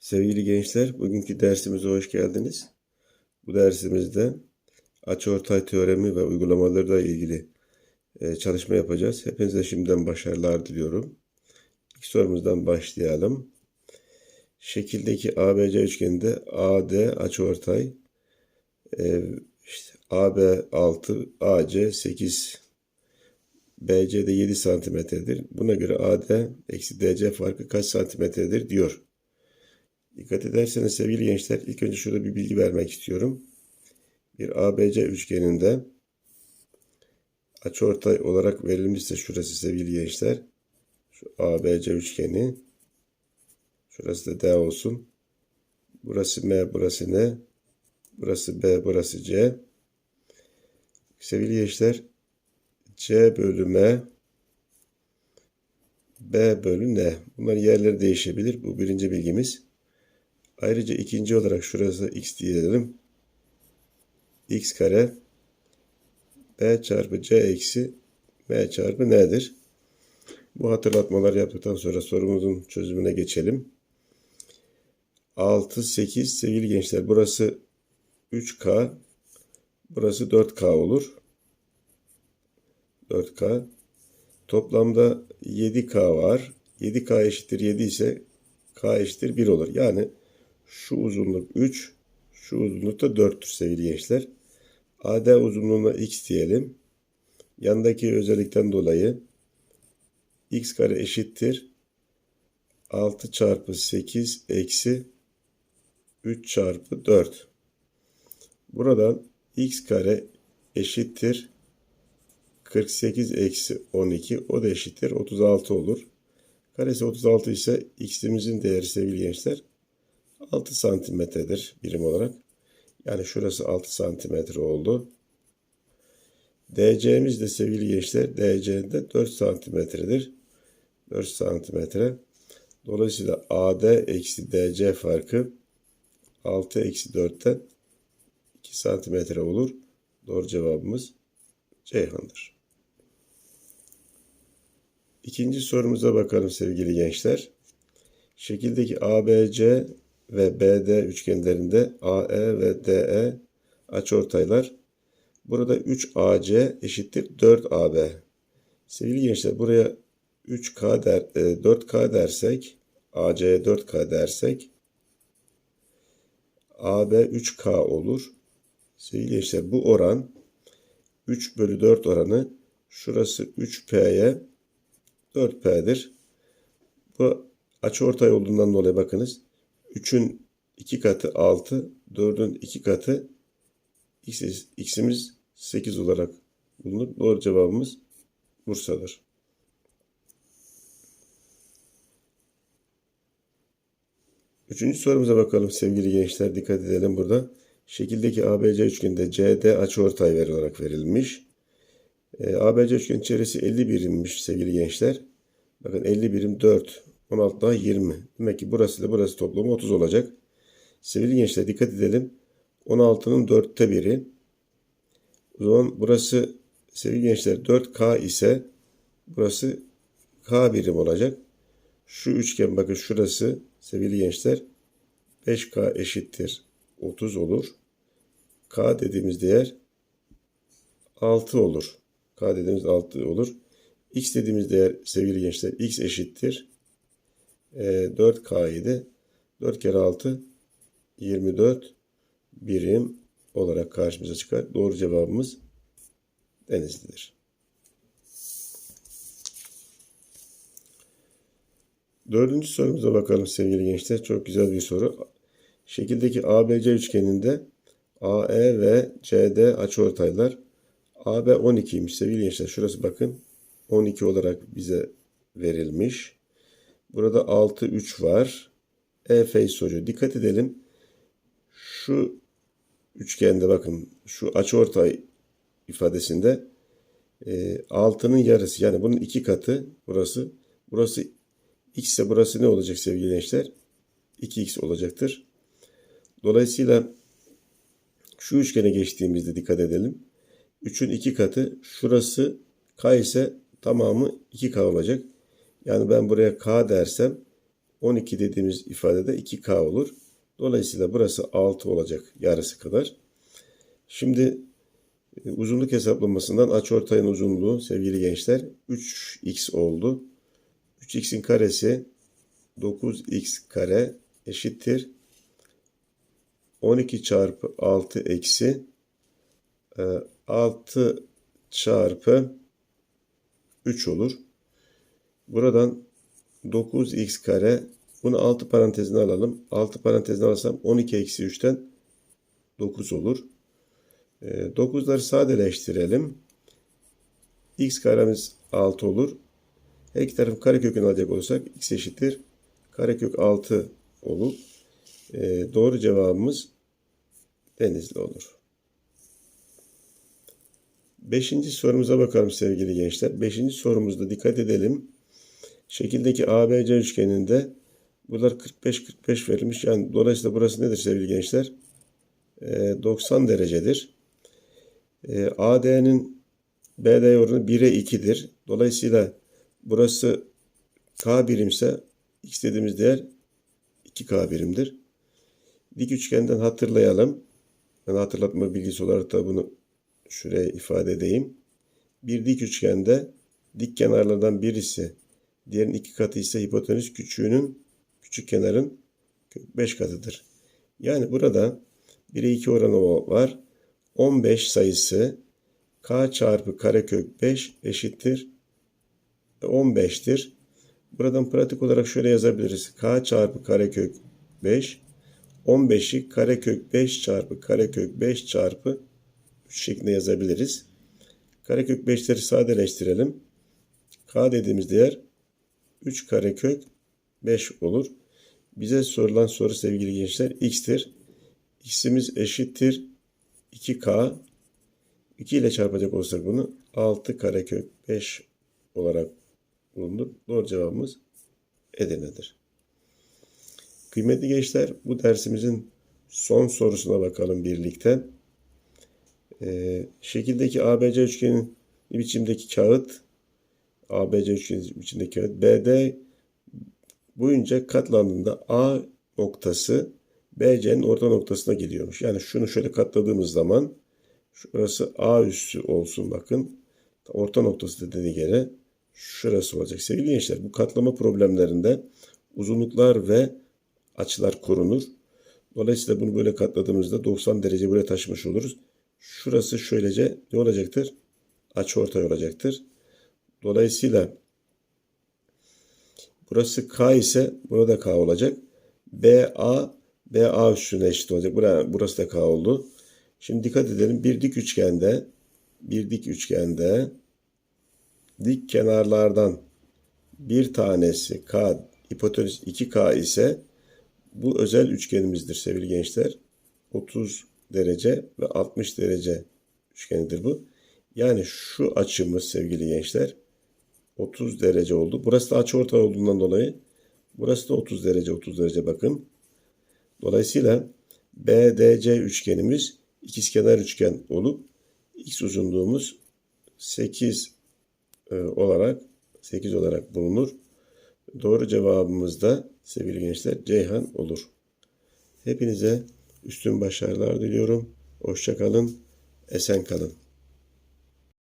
Sevgili gençler, bugünkü dersimize hoş geldiniz. Bu dersimizde açıortay teoremi ve uygulamalarıyla ilgili e, çalışma yapacağız. Hepinize şimdiden başarılar diliyorum. İlk sorumuzdan başlayalım. Şekildeki ABC üçgeninde AD açıortay, e, işte AB 6, AC 8, BC de 7 santimetredir. Buna göre AD eksi DC farkı kaç santimetredir diyor. Dikkat ederseniz sevgili gençler ilk önce şurada bir bilgi vermek istiyorum. Bir ABC üçgeninde açıortay olarak verilmişse şurası sevgili gençler. Şu ABC üçgeni. Şurası da D olsun. Burası M, burası N. Burası B, burası C. Sevgili gençler C bölü M B bölü N. Bunların yerleri değişebilir. Bu birinci bilgimiz. Ayrıca ikinci olarak şurası x diyelim. x kare b çarpı c eksi m çarpı n'dir. Bu hatırlatmaları yaptıktan sonra sorumuzun çözümüne geçelim. 6, 8 sevgili gençler burası 3K burası 4K olur. 4K toplamda 7K var. 7K eşittir 7 ise K eşittir 1 olur. Yani şu uzunluk 3, şu uzunluk da 4'tür sevgili gençler. AD uzunluğuna x diyelim. Yandaki özellikten dolayı x kare eşittir 6 çarpı 8 eksi 3 çarpı 4. Buradan x kare eşittir 48 eksi 12 o da eşittir 36 olur. Karesi 36 ise x'imizin değeri sevgili gençler 6 santimetredir birim olarak. Yani şurası 6 santimetre oldu. DC'miz de sevgili gençler DC'de 4 santimetredir. 4 santimetre. Dolayısıyla AD eksi DC farkı 6 eksi 4'ten 2 santimetre olur. Doğru cevabımız Ceyhan'dır. İkinci sorumuza bakalım sevgili gençler. Şekildeki ABC ve BD üçgenlerinde AE ve DE açıortaylar. Burada 3AC eşittir 4AB. Sevgili gençler buraya 3K der, 4K dersek AC'ye 4K dersek AB 3K olur. Sevgili gençler bu oran 3 bölü 4 oranı şurası 3P'ye 4P'dir. Bu açıortay olduğundan dolayı bakınız 3'ün 2 katı 6, 4'ün 2 katı x, x'imiz 8 olarak bulunur. Doğru cevabımız Bursa'dır. Üçüncü sorumuza bakalım sevgili gençler. Dikkat edelim burada. Şekildeki ABC üçgeninde CD açıortay veri olarak verilmiş. E, ABC üçgen çevresi 50 birimmiş sevgili gençler. Bakın 50 birim 4. 16 daha 20. Demek ki burası ile burası toplamı 30 olacak. Sevgili gençler dikkat edelim. 16'nın 4'te biri. O zaman burası sevgili gençler 4K ise burası K birim olacak. Şu üçgen bakın şurası sevgili gençler 5K eşittir 30 olur. K dediğimiz değer 6 olur. K dediğimiz 6 olur. X dediğimiz değer sevgili gençler X eşittir e, 4K idi. 4 kere 6 24 birim olarak karşımıza çıkar. Doğru cevabımız Denizli'dir. Dördüncü sorumuza bakalım sevgili gençler. Çok güzel bir soru. Şekildeki ABC üçgeninde AE ve CD açıortaylar AB 12'ymiş sevgili gençler. Şurası bakın 12 olarak bize verilmiş. Burada 6, 3 var. E face soruyor. Dikkat edelim. Şu üçgende bakın şu açıortay ifadesinde e, 6'nın yarısı yani bunun iki katı burası. Burası x ise burası ne olacak sevgili gençler? 2x olacaktır. Dolayısıyla şu üçgene geçtiğimizde dikkat edelim. 3'ün iki katı şurası k ise tamamı 2k olacak. Yani ben buraya k dersem 12 dediğimiz ifadede 2K olur. Dolayısıyla burası 6 olacak yarısı kadar. Şimdi e, uzunluk hesaplamasından açıortayın uzunluğu sevgili gençler 3x oldu. 3x'in karesi 9x kare eşittir 12 çarpı 6 eksi e, 6 çarpı 3 olur. Buradan 9x kare bunu 6 parantezine alalım. 6 parantezine alırsam 12 eksi 3'ten 9 olur. E, 9'ları sadeleştirelim. x karemiz 6 olur. Her iki tarafın karekökünü alacak olursak x eşittir. Karekök 6 olur. E, doğru cevabımız Denizli olur. Beşinci sorumuza bakalım sevgili gençler. Beşinci sorumuzda dikkat edelim. Şekildeki ABC üçgeninde bunlar 45-45 verilmiş. Yani dolayısıyla burası nedir sevgili gençler? E, 90 derecedir. E, AD'nin BD oranı 1'e 2'dir. Dolayısıyla burası K birimse X dediğimiz değer 2K birimdir. Dik üçgenden hatırlayalım. Ben hatırlatma bilgisi olarak da bunu şuraya ifade edeyim. Bir dik üçgende dik kenarlardan birisi diğerinin iki katı ise hipotenüs küçüğünün küçük kenarın kök 5 katıdır. Yani burada 1'e 2 oranı var. 15 sayısı k çarpı karekök 5 eşittir 15'tir. Buradan pratik olarak şöyle yazabiliriz. k çarpı karekök 5 15'i karekök 5 çarpı karekök 5 çarpı 3 şeklinde yazabiliriz. Karekök 5'leri sadeleştirelim. K dediğimiz değer 3 karekök 5 olur. Bize sorulan soru sevgili gençler x'tir. x'imiz eşittir 2k. 2 ile çarpacak olursak bunu 6 karekök 5 olarak bulunur. Doğru cevabımız Edirne'dir. Kıymetli gençler bu dersimizin son sorusuna bakalım birlikte. Ee, şekildeki ABC üçgenin biçimdeki kağıt ABC üçgenin biçimdeki kağıt BD boyunca katlandığında A noktası BC'nin orta noktasına gidiyormuş. Yani şunu şöyle katladığımız zaman şurası A üssü olsun bakın. Orta noktası dediğine göre şurası olacak. Sevgili gençler bu katlama problemlerinde uzunluklar ve açılar korunur. Dolayısıyla bunu böyle katladığımızda 90 derece buraya taşımış oluruz. Şurası şöylece ne olacaktır? Açı ortay olacaktır. Dolayısıyla burası K ise burada K olacak. BA BA üstüne eşit olacak. Burası da K oldu. Şimdi dikkat edelim. Bir dik üçgende bir dik üçgende dik kenarlardan bir tanesi K hipotenüs 2K ise bu özel üçgenimizdir sevgili gençler. 30 derece ve 60 derece üçgenidir bu. Yani şu açımız sevgili gençler 30 derece oldu. Burası da açı ortay olduğundan dolayı burası da 30 derece 30 derece bakın. Dolayısıyla BDC üçgenimiz ikizkenar üçgen olup x uzunluğumuz 8 e, olarak 8 olarak bulunur. Doğru cevabımız da sevgili gençler Ceyhan olur. Hepinize üstün başarılar diliyorum. Hoşça kalın, esen kalın.